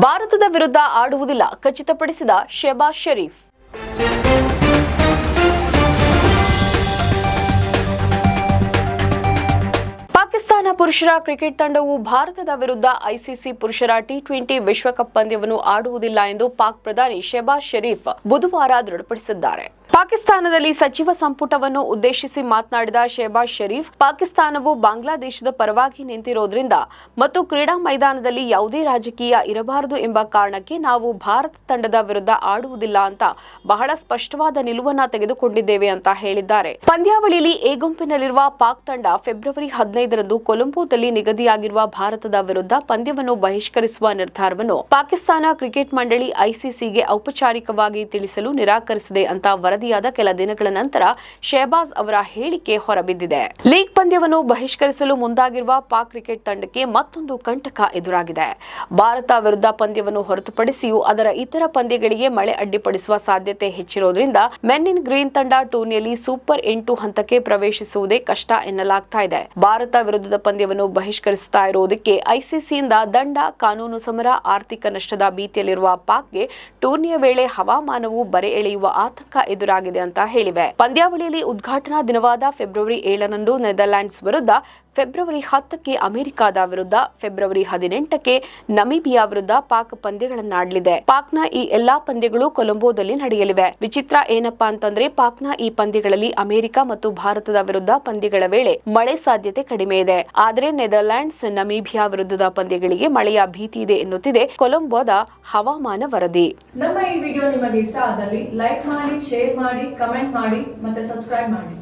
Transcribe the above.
ಭಾರತದ ವಿರುದ್ಧ ಆಡುವುದಿಲ್ಲ, ಖಚಿತಪಡಿಸಿದ ಶೆಬಾಜ್ ಶರೀಫ್. ಪಾಕಿಸ್ತಾನ ಪುರುಷರ ಕ್ರಿಕೆಟ್ ತಂಡವು ಭಾರತದ ವಿರುದ್ಧ ಐಸಿಸಿ ಪುರುಷರ ಟಿ ಟ್ವೆಂಟಿ ವಿಶ್ವಕಪ್ ಪಂದ್ಯವನ್ನು ಆಡುವುದಿಲ್ಲ ಎಂದು ಪಾಕ್ ಪ್ರಧಾನಿ ಶೆಬಾಜ್ ಶರೀಫ್ ಬುಧವಾರ ದೃಢಪಡಿಸಿದ್ದಾರೆ. ಪಾಕಿಸ್ತಾನದಲ್ಲಿ ಸಚಿವ ಸಂಪುಟವನ್ನು ಉದ್ದೇಶಿಸಿ ಮಾತನಾಡಿದ ಶೆಹಬಾಜ್ ಶರೀಫ್, ಪಾಕಿಸ್ತಾನವು ಬಾಂಗ್ಲಾದೇಶದ ಪರವಾಗಿ ನಿಂತಿರೋದ್ರಿಂದ ಮತ್ತು ಕ್ರೀಡಾ ಮೈದಾನದಲ್ಲಿ ಯಾವುದೇ ರಾಜಕೀಯ ಇರಬಾರದು ಎಂಬ ಕಾರಣಕ್ಕೆ ನಾವು ಭಾರತ ತಂಡದ ವಿರುದ್ಧ ಆಡುವುದಿಲ್ಲ ಅಂತ ಬಹಳ ಸ್ಪಷ್ಟವಾದ ನಿಲುವನ್ನ ತೆಗೆದುಕೊಂಡಿದ್ದೇವೆ ಅಂತ ಹೇಳಿದ್ದಾರೆ. ಪಂದ್ಯಾವಳಿಯಲ್ಲಿ ಎ ಗುಂಪಿನಲ್ಲಿರುವ ಪಾಕ್ ತಂಡ ಫೆಬ್ರವರಿ ಹದಿನೈದರಂದು ಕೊಲಂಬೋದಲ್ಲಿ ನಿಗದಿಯಾಗಿರುವ ಭಾರತದ ವಿರುದ್ಧ ಪಂದ್ಯವನ್ನು ಬಹಿಷ್ಕರಿಸುವ ನಿರ್ಧಾರವನ್ನು ಪಾಕಿಸ್ತಾನ ಕ್ರಿಕೆಟ್ ಮಂಡಳಿ ಐಸಿಸಿಗೆ ಔಪಚಾರಿಕವಾಗಿ ತಿಳಿಸಲು ನಿರಾಕರಿಸಿದೆ ಅಂತ ವರದಿಯಾದ ಕೆಲ ದಿನಗಳ ನಂತರ ಶೆಹಬಾಜ್ ಅವರ ಹೇಳಿಕೆ ಹೊರಬಿದ್ದಿದೆ. ಲೀಗ್ ಪಂದ್ಯವನ್ನು ಬಹಿಷ್ಕರಿಸಲು ಮುಂದಾಗಿರುವ ಪಾಕ್ ಕ್ರಿಕೆಟ್ ತಂಡಕ್ಕೆ ಮತ್ತೊಂದು ಕಂಟಕ ಎದುರಾಗಿದೆ. ಭಾರತ ವಿರುದ್ಧ ಪಂದ್ಯವನ್ನು ಹೊರತುಪಡಿಸಿಯೂ ಅದರ ಇತರ ಪಂದ್ಯಗಳಿಗೆ ಮಳೆ ಅಡ್ಡಿಪಡಿಸುವ ಸಾಧ್ಯತೆ ಹೆಚ್ಚಿರೋದ್ರಿಂದ ಮೆನ್ ಗ್ರೀನ್ ತಂಡ ಟೂರ್ನಿಯಲ್ಲಿ ಸೂಪರ್ ಎಂಟು ಹಂತಕ್ಕೆ ಪ್ರವೇಶಿಸುವುದೇ ಕಷ್ಟ ಎನ್ನಲಾಗ್ತಾ ಇದೆ. ಭಾರತ ವಿರುದ್ಧದ ಪಂದ್ಯವನ್ನು ಬಹಿಷ್ಕರಿಸುತ್ತಾ ಇರುವುದಕ್ಕೆ ಐಸಿಸಿಯಿಂದ ದಂಡ, ಕಾನೂನು ಸಮರ, ಆರ್ಥಿಕ ನಷ್ಟದ ಭೀತಿಯಲ್ಲಿರುವ ಪಾಕ್ಗೆ ಟೂರ್ನಿಯ ವೇಳೆ ಹವಾಮಾನವು ಬರೆ ಎಳೆಯುವ ಆತಂಕ ಎದುರಾಗಿದೆ ಅಂತ ಹೇಳಿವೆ. ಪಂದ್ಯಾವಳಿಯಲ್ಲಿ ಉದ್ಘಾಟನಾ ದಿನವಾದ ಫೆಬ್ರವರಿ ಏಳರಂದು ನೆದರ್ಲ್ಯಾಂಡ್ಸ್ ವಿರುದ್ಧ ಫೆಬ್ರವರಿ ಹತ್ತಕ್ಕೆ ಅಮೆರಿಕದ ವಿರುದ್ಧ, ಫೆಬ್ರವರಿ ಹದಿನೆಂಟಕ್ಕೆ ನಮೀಬಿಯಾ ವಿರುದ್ಧ ಪಾಕ್ ಪಂದ್ಯಗಳನ್ನಾಡಲಿದೆ. ಪಾಕ್ನ ಈ ಎಲ್ಲಾ ಪಂದ್ಯಗಳು ಕೊಲಂಬೋದಲ್ಲಿ ನಡೆಯಲಿವೆ. ವಿಚಿತ್ರ ಏನಪ್ಪಾ ಅಂತಂದ್ರೆ, ಪಾಕ್ನ ಈ ಪಂದ್ಯಗಳಲ್ಲಿ ಅಮೆರಿಕ ಮತ್ತು ಭಾರತದ ವಿರುದ್ಧ ಪಂದ್ಯಗಳ ವೇಳೆ ಮಳೆ ಸಾಧ್ಯತೆ ಕಡಿಮೆ ಇದೆ. ಆದರೆ ನೆದರ್ಲ್ಯಾಂಡ್ಸ್, ನಮೀಬಿಯಾ ವಿರುದ್ಧದ ಪಂದ್ಯಗಳಿಗೆ ಮಳೆಯ ಭೀತಿ ಇದೆ ಎನ್ನುತ್ತಿದೆ ಕೊಲಂಬೋದ ಹವಾಮಾನ ವರದಿ. ನಮ್ಮ ಈ ವಿಡಿಯೋ ನಿಮಗೆ ಇಷ್ಟ ಆದಲ್ಲಿ ಲೈಕ್ ಮಾಡಿ, ಶೇರ್ ಮಾಡಿ, ಕಮೆಂಟ್ ಮಾಡಿ ಮತ್ತೆ ಸಬ್ಸ್ಕ್ರೈಬ್ ಮಾಡಿ.